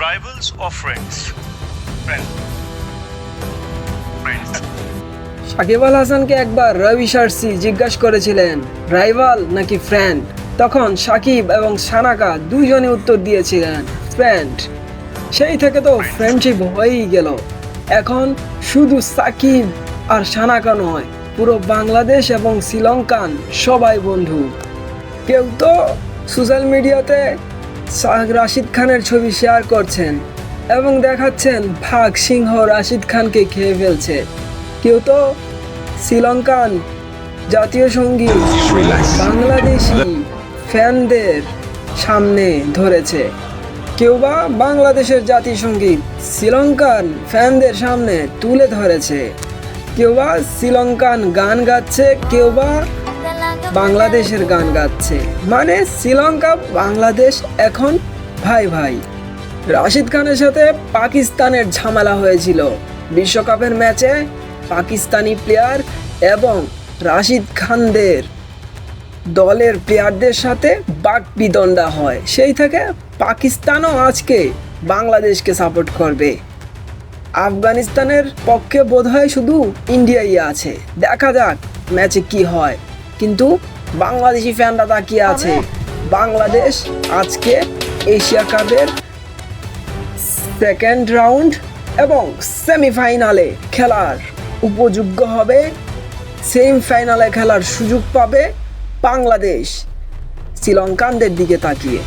rivals or friends? Friends. Friends. Shakib Al হাসানকে একবার রবি শার্সি জিজ্ঞাসা করেছিলেন রাইভাল নাকি ফ্রেন্ড তখন সাকিব এবং সানাকা দুইজনই উত্তর দিয়েছিলেন ফ্রেন্ড সেই থেকে তো ফ্রেন্ডশিপ হয়েই গেল এখন শুধু সাকিব আর সানাকা নয় পুরো বাংলাদেশ এবং শ্রীলঙ্কান সবাই বন্ধু কেউ তো সোশ্যাল মিডিয়াতে রাশিদ খানের ছবি শেয়ার করছেন এবং দেখাচ্ছেন ভাগ সিংহ রাশিদ খানকে খেয়ে ফেলছে। কেউ তো শ্রীলঙ্কান, জাতীয় সংগীত বাংলাদেশি ফ্যানদের সামনে ধরেছে। কেউ বা বাংলাদেশের জাতীয় সংগীত শ্রীলঙ্কান ফ্যানদের সামনে তুলে ধরেছে। কেউ বা শ্রীলঙ্কান গান গাচ্ছে, কেউ বা বাংলাদেশের গান গাচ্ছে। মানে শ্রীলঙ্কা, বাংলাদেশ এখন ভাই ভাই। রাশিদ খানের সাথে পাকিস্তানের ঝামেলা হয়েছিল। বিশ্বকাপের ম্যাচে পাকিস্তানি প্লেয়ার এবং রাশিদ খানদের দলের প্লেয়ারদের সাথে বাক বিদণ্ডা হয়। সেই থেকে পাকিস্তানও আজকে বাংলাদেশকে সাপোর্ট করবে। আফগানিস্তানের পক্ষে বোধহয় শুধু ইন্ডিয়াই আছে। দেখা যাক ম্যাচে কি হয়। কিন্তু বাংলাদেশি ফ্যানরা তাকিয়ে আছে। বাংলাদেশ আজকে এশিয়া কাপের সেকেন্ড রাউন্ড এবং সেমিফাইনালে খেলার উপযোগ্য হবে। সেমিফাইনালে খেলার সুযোগ পাবে বাংলাদেশ। শ্রীলঙ্কানদের দিকে তাকিয়ে।